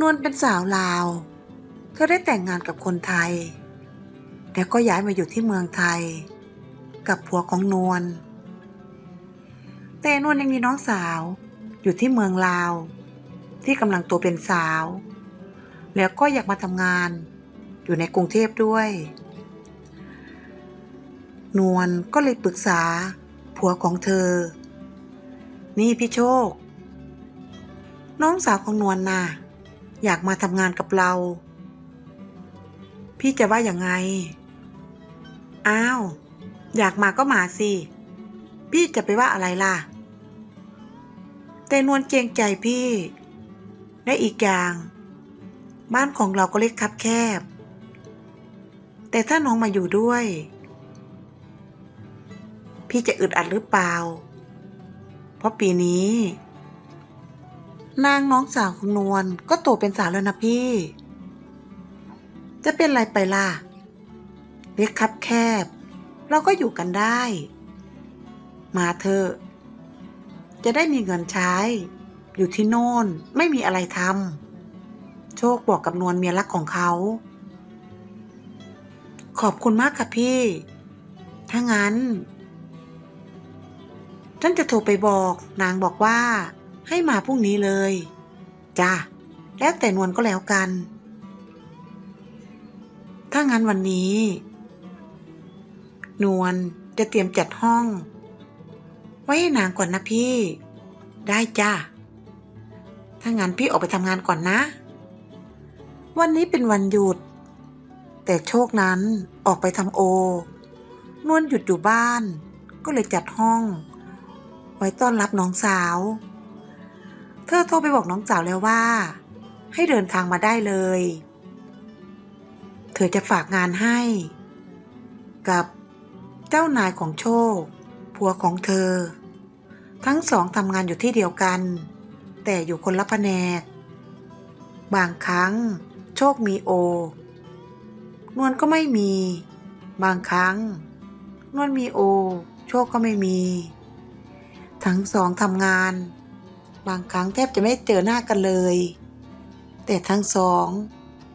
นวลเป็นสาวลาว เธอได้แต่งงานกับคนไทย แล้วก็ย้ายมาอยู่ที่เมืองไทย กับผัวของนวล แต่นวลยังมีน้องสาว อยู่ที่เมืองลาว ที่กำลังโตเป็นสาว แล้วก็อยากมาทำงาน อยู่ในกรุงเทพด้วย นวลก็เลยปรึกษา ผัวของเธอ นี่พี่โชค น้องสาวของนวลน่ะ อยากมาทำงานกับเรา พี่จะว่าอย่างไง อ้าว อยากมาก็มาสิ พี่จะไปว่าอะไรล่ะ แต่นวลเกรงใจพี่ และอีกอย่าง บ้านของเราก็เล็กคับแคบ แต่ถ้าน้องมาอยู่ด้วย พี่จะอึดอัดหรือเปล่า เพราะปีนี้ นางน้องสาวของนวลก็โตเป็นสาวแล้วนะพี่ จะเป็นไรไปล่ะ เล็กคับแคบ เราก็อยู่กันได้ มาเถอะ จะได้มีเงินใช้ อยู่ที่โน่นไม่มีอะไรทำ โชคบอกกับนวลเมียรักของเขา ขอบคุณมากค่ะพี่ ถ้างั้นฉันจะโทรไปบอก นางบอกว่า ให้มาพรุ่งนี้เลย จ้ะแล้วแต่นวลก็แล้วกัน ถ้างั้นวันนี้ นวลจะเตรียมจัดห้อง ไว้ให้นางก่อนนะพี่ ได้จ้ะถ้างั้นพี่ออกไปทำงานก่อนนะ วันนี้เป็นวันหยุด แต่โชคนั้นออกไปทำโอ นวลหยุดอยู่บ้าน ก็เลยจัดห้อง ไว้ต้อนรับน้องสาว เธอโทรไปบอกน้องสาวแล้วว่า ให้เดินทางมาได้เลย เธอจะฝากงานให้ กับเจ้านายของโชค ผัวของเธอ ทั้งสองทำงานอยู่ที่เดียวกัน แต่อยู่คนละแผนก บางครั้ง โชคมีโอ นวลก็ไม่มี บางครั้ง นวลมีโอ โชคก็ไม่มี ทั้งสองทำงาน บางครั้งแทบจะไม่เจอหน้ากันเลย แต่ทั้งสอง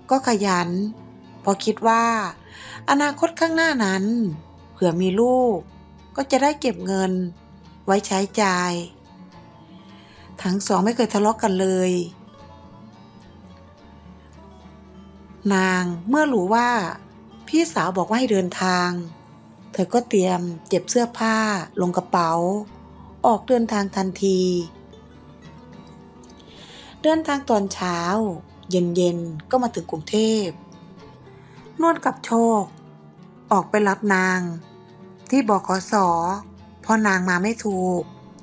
ก็ขยันเพราะคิดว่า อนาคตข้างหน้านั้น เผื่อมีลูก ก็จะได้เก็บเงิน ไว้ใช้จ่าย ทั้งสองไม่เคยทะเลาะกกันเลย นางเมื่อรู้ว่า พี่สาวบอกว่าให้เดินทาง เธอก็เตรียมเก็บเสื้อผ้าลงกระเป๋า ออกเดินทางทันที เดินทางตอนเช้า เย็นๆ ก็มาถึงกรุงเทพ นวดกับโชค ออกไปรับนาง ที่บขสพราะนางมาไม่ถูก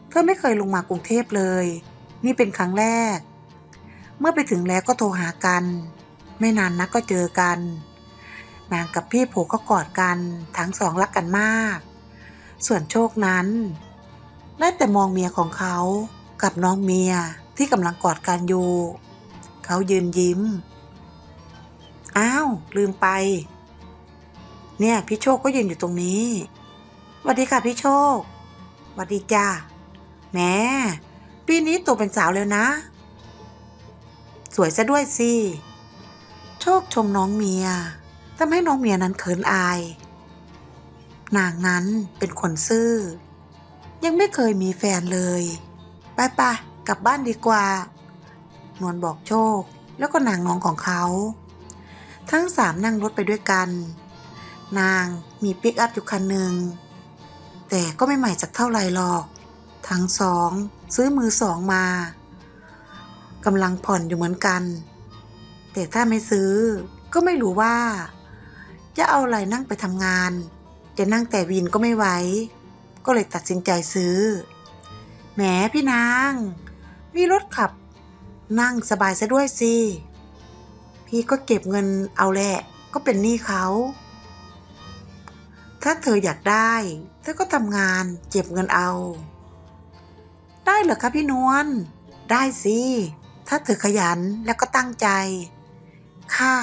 เธอไม่เคยลงมากรุงเทพเลย นี่เป็นครั้งแรก เมื่อไปถึงแล้วก็โทรหากัน ไม่นานนักก็เจอกัน นางกับพี่โผก็กอดกัน ทั้งสองรักกันมาก ส่วนโชคนั้นได้แต่มองเมียของเขา กับน้องเมียที่กำลังกอดกันอยู่ เขายืนยิ้ม อ้าว ลืมไป เนี่ยพี่โชคก็ยืนอยู่ตรงนี้สวัสดีค่ะพี่โชคสวัสดีจ้าแหมปีนี้โตเป็นสาวแล้วนะ สวยซะด้วยสิ โชคชมน้องเมียทำให้น้องเมียนั้นเขินอาย นางนั้นเป็นคนซื่อ ยังไม่เคยมีแฟนเลย ไปไปกลับบ้านดีกว่า นวลบอกโชค แล้วก็นางน้องของเขา ทั้งสามนั่งรถไปด้วยกัน นางมีปิกอัพอยู่คันหนึ่ง แต่ก็ไม่ใหม่สักเท่าไรหรอก ทั้งสองซื้อมือสองมากำลังผ่อนอยู่เหมือนกัน แต่ถ้าไม่ซื้อก็ไม่รู้ว่า จะเอาอะไรนั่งไปทำงาน จะนั่งแต่วินก็ไม่ไหว ก็เลยตัดสินใจซื้อ แหมพี่นาง มีรถขับ นั่งสบายซะด้วยสิ พี่ก็เก็บเงินเอาแหละ ก็เป็นหนี้เขา ถ้าเธออยากได้ เธอก็ทำงานเก็บเงินเอา ได้เหรอคะพี่นวล ได้สิ ถ้าเธอขยันแล้วก็ตั้งใจ ค่ะ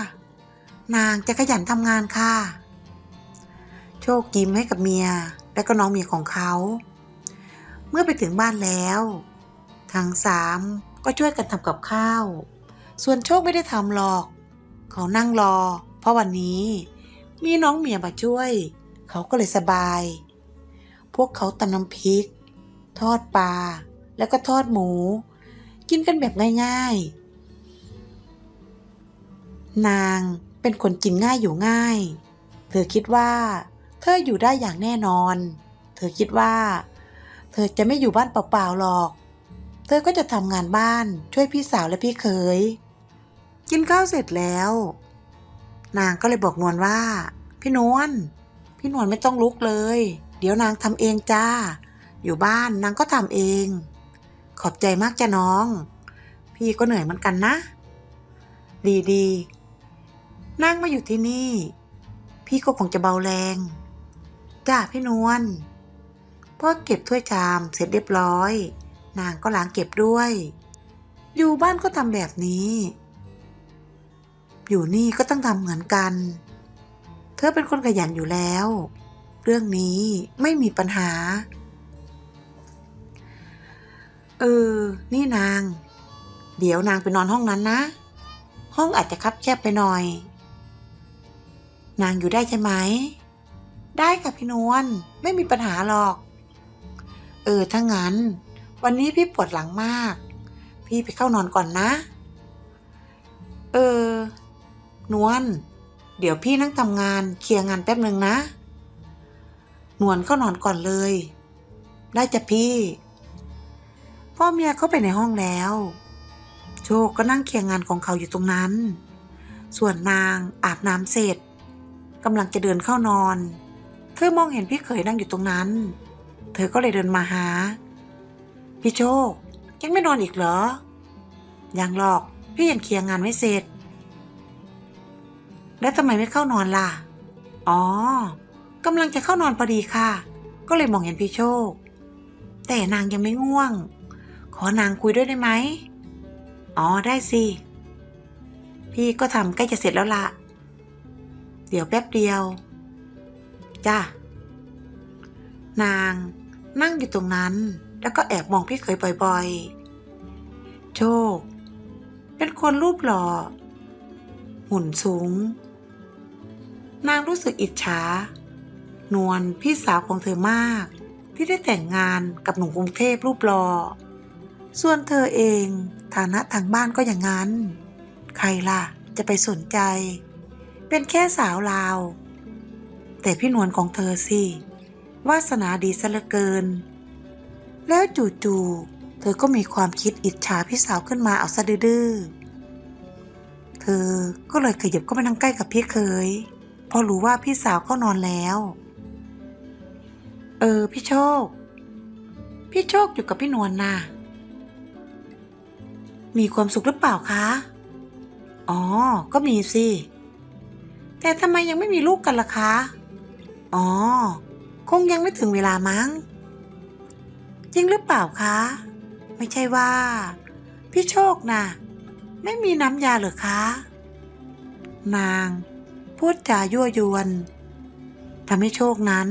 นางจะขยันทำงานค่ะ โชคยิ้มให้กับเมียและก็น้องเมียของเขา เมื่อไปถึงบ้านแล้ว ทั้งสามก็ช่วยกันทำกับข้าว ส่วนโชคไม่ได้ทำหรอก เขานั่งรอ เพราะวันนี้ มีน้องเมียมาช่วย เขาก็เลยสบาย พวกเขาตำน้ำพริก ทอดปลา แล้วก็ทอดหมู กินกันแบบง่ายๆ นางเป็นคนกินง่ายอยู่ง่าย เธอคิดว่า เธออยู่ได้อย่างแน่นอน เธอคิดว่า เธอจะไม่อยู่บ้านเปล่าๆหรอก เธอก็จะทำงานบ้านช่วยพี่สาวและพี่เขย กินข้าวเสร็จแล้ว นางก็เลยบอกนวลว่า พี่นวลพี่นวลไม่ต้องลุกเลย เดี๋ยวนางทำเองจ้า อยู่บ้านนางก็ทำเอง ขอบใจมากจ้ะน้อง พี่ก็เหนื่อยเหมือนกันนะ ดีดีนั่งมาอยู่ที่นี่ พี่ก็คงจะเบาแรง จ้าพี่นวล พ่อเก็บถ้วยชามเสร็จเรียบร้อย นางก็ล้างเก็บด้วย อยู่บ้านก็ทำแบบนี้ อยู่นี่ก็ต้องทำเหมือนกัน เธอเป็นคนขยันอยู่แล้ว เรื่องนี้ไม่มีปัญหา เออ นี่นาง เดี๋ยวนางไปนอนห้องนั้นนะ ห้องอาจจะคับแคบไปหน่อย นางอยู่ได้ใช่ไหม ได้ค่ะพี่นวลไม่มีปัญหาหรอก เออ ถ้างั้น วันนี้พี่ปวดหลังมาก พี่ไปเข้านอนก่อนนะ เออ นวล เดี๋ยวพี่นั่งทำงานเคลียร์งานแป๊บหนึ่งนะ นวลเข้านอนก่อนเลย ได้จ้ะพี่ พ่อเมียเข้าไปในห้องแล้ว โชคก็นั่งเคลียร์งานของเขาอยู่ตรงนั้น ส่วนนางอาบน้ำเสร็จกำลังจะเดินเข้านอน เธอมองเห็นพี่เขยนั่งอยู่ตรงนั้น เธอก็เลยเดินมาหา พี่โชค ยังไม่นอนอีกเหรอ ยังหรอก พี่ยังเคลียร์งานไม่เสร็จ แล้วทำไมไม่เข้านอนล่ะ อ๋อกำลังจะเข้านอนพอดีค่ะ ก็เลยมองเห็นพี่โชค แต่นางยังไม่ง่วง ขอนางคุยด้วยได้ไหม อ๋อได้สิ พี่ก็ทำใกล้จะเสร็จแล้วละเดี๋ยวแป๊บเดียว จ้ะนาง นั่งอยู่ตรงนั้น แล้วก็แอบมองพี่เขยบ่อยๆ โชค เป็นคนรูปหล่อ หุ่นสูง นางรู้สึกอิจฉา นวลพี่สาวของเธอมาก ที่ได้แต่งงานกับหนุ่มกรุงเทพรูปหล่อ ส่วนเธอเองฐานะทางบ้านก็อย่างนั้น ใครล่ะจะไปสนใจ เป็นแค่สาวลาว แต่พี่นวลของเธอสิ วาสนาดีซะเหลือเกิน แล้วจู่ๆเธอก็มีความคิดอิจฉาพี่สาวขึ้นมาเอาซะดื้อเธอก็เลยขยับเข้ามานั่งใกล้กับพี่เคย เพราะรู้ว่าพี่สาวเขานอนแล้ว เออ พี่โชค พี่โชคอยู่กับพี่นวลน่ะ มีความสุขหรือเปล่าคะ อ๋อ ก็มีสิ แต่ทำไมยังไม่มีลูกกันล่ะคะ อ๋อ คงยังไม่ถึงเวลามั้ง จริงหรือเปล่าคะ ไม่ใช่ว่า พี่โชคนะ่ะ ไม่มีน้ำยาหรือคะ นาง พูดจายั่วยวนทำให้โชคนั้น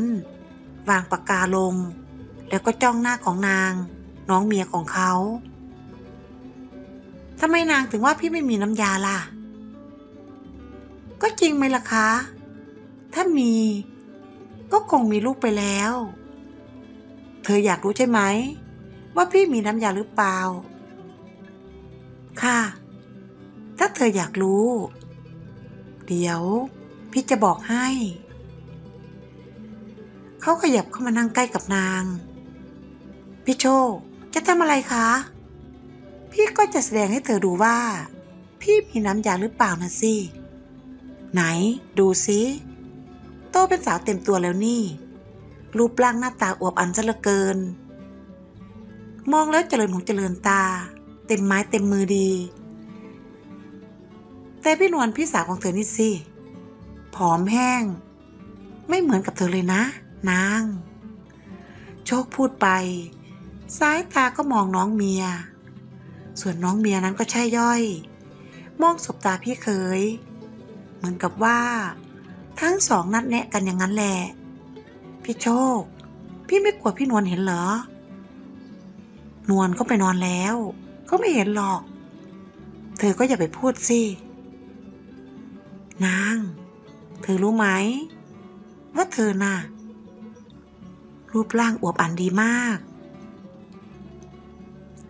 วางปากกาลง แล้วก็จ้องหน้าของนาง น้องเมียของเขาทำไมนางถึงว่าพี่ไม่มีน้ำยาล่ะ ก็จริงไหมล่ะคะ ถ้ามี ก็คงมีลูกไปแล้ว เธออยากรู้ใช่ไหม ว่าพี่มีน้ำยาหรือเปล่า ค่ะ ถ้าเธออยากรู้ เดี๋ยว พี่จะบอกให้ เขาขยับเข้ามานั่งใกล้กับนาง พี่โชคจะทำอะไรคะ พี่ก็จะแสดงให้เธอดูว่า พี่มีน้ำยาหรือเปล่านะสิ ไหนดูสิ โตเป็นสาวเต็มตัวแล้วนี่ รูปร่างหน้าตาอวบอันซะเหลือเกิน มองแล้วเจริญหูเจริญตา เต็มไม้เต็มมือดี แต่พี่นวลพี่สาวของเธอนี่สิผอมแห้ง ไม่เหมือนกับเธอเลยนะ นาง โชคพูดไป สายตาก็มองน้องเมีย ส่วนน้องเมียนั้นก็ใช่ย่อย มองสบตาพี่เคย เหมือนกับว่า ทั้งสองนัดแนะกันอย่างนั้นแหละ พี่โชค พี่ไม่กลัวพี่นวลเห็นเหรอ นวลก็ไปนอนแล้วก็ไม่เห็นหรอก เธอก็อย่าไปพูดสิ นาง เธอรู้ไหม ว่าเธอน่ะ รูปร่างอวบอันดีมาก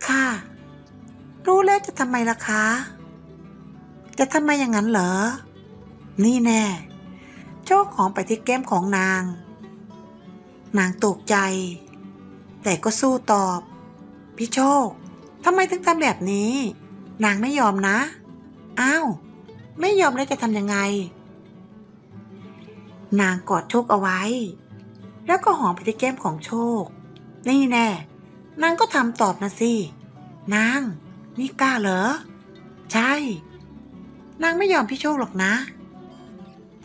ค่ะ รู้แล้วจะทำไมล่ะคะ จะทำไมอย่างนั้นเหรอ นี่แน่ โชคของไปที่แก้มของนาง นางตกใจ แต่ก็สู้ตอบ พี่โชคทำไมถึงทำแบบนี้ นางไม่ยอมนะ อ้าว ไม่ยอมแล้วจะทำยังไง นางกอดโชคเอาไว้ แล้วก็หอมไปที่แก้มของโชค นี่แน่ นางก็ทำตอบนะสิ นาง นี่กล้าเหรอ ใช่ นางไม่ยอมพี่โชคหรอกนะ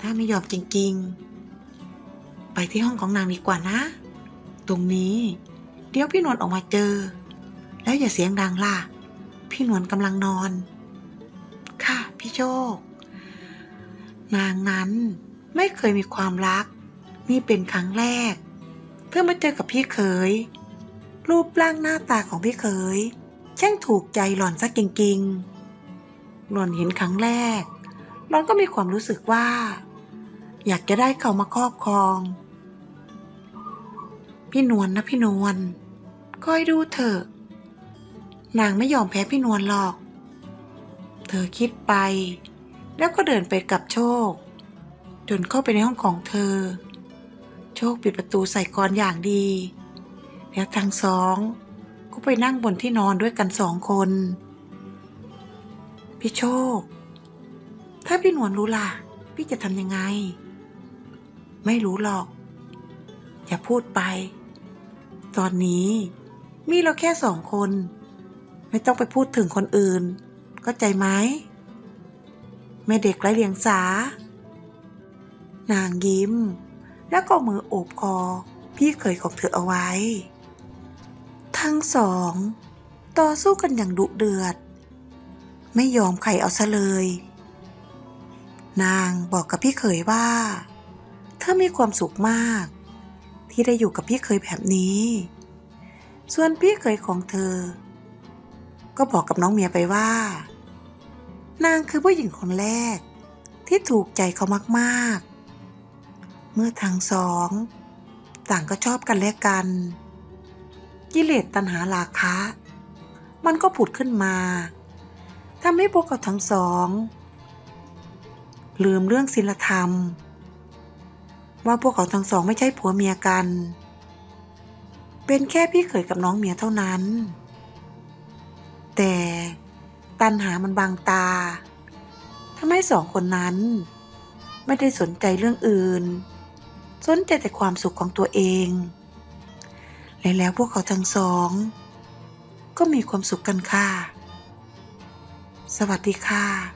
ถ้าไม่ยอมจริงๆ ไปที่ห้องของนางดีกว่านะ ตรงนี้ เดี๋ยวพี่นวลออกมาเจอ แล้วอย่าเสียงดังล่ะ พี่นวลกำลังนอน ค่ะพี่โชค นางนั้นไม่เคยมีความรัก นี่เป็นครั้งแรก เพื่อมาเจอกับพี่เขยรูปร่างหน้าตาของพี่เขยช่างถูกใจหล่อนซะจริงๆหล่อนเห็นครั้งแรกหล่อนก็มีความรู้สึกว่า อยากจะได้เขามาครอบครอง พี่นวลนะพี่นวลคอยดูเถอะนางไม่ยอมแพ้พี่นวลหรอก เธอคิดไป แล้วก็เดินไปกับโชค จนเข้าไปในห้องของเธอ โชคปิดประตูใส่กรอย่างดี แล้วทั้งสองก็ไปนั่งบนที่นอนด้วยกันสองคน พี่โชค ถ้าพี่นวลรู้ล่ะ พี่จะทำยังไง ไม่รู้หรอก อย่าพูดไป ตอนนี้มีเราแค่สองคน ไม่ต้องไปพูดถึงคนอื่น ก็ใจไหมแม่เด็กไร้เลียงสา นางยิ้ม แล้วก็มือโอบคอพี่เคยของเธอเอาไว้ ทั้งสอง ต่อสู้กันอย่างดุเดือด ไม่ยอมใครเอาซะเลย นางบอกกับพี่เขยว่า เธอมีความสุขมาก ที่ได้อยู่กับพี่เขยแบบนี้ ส่วนพี่เขยของเธอ ก็บอกกับน้องเมียไปว่า นางคือผู้หญิงคนแรก ที่ถูกใจเขามากๆ เมื่อทั้งสองต่างก็ชอบกันและกัน กิเลสตัณหาราคะ มันก็ผุดขึ้นมาทำให้พวกเขาทั้งสอง ลืมเรื่องศีลธรรม ว่าพวกเขาทั้งสองไม่ใช่ผัวเมียกัน เป็นแค่พี่เขยกับน้องเมียเท่านั้น แต่ตันหามันบังตาทำให้สองคนนั้น ไม่ได้สนใจเรื่องอื่น สนใจแต่ความสุขของตัวเอง และแล้วพวกเขาทั้งสอง ก็มีความสุขกันค่ะ สวัสดีค่ะ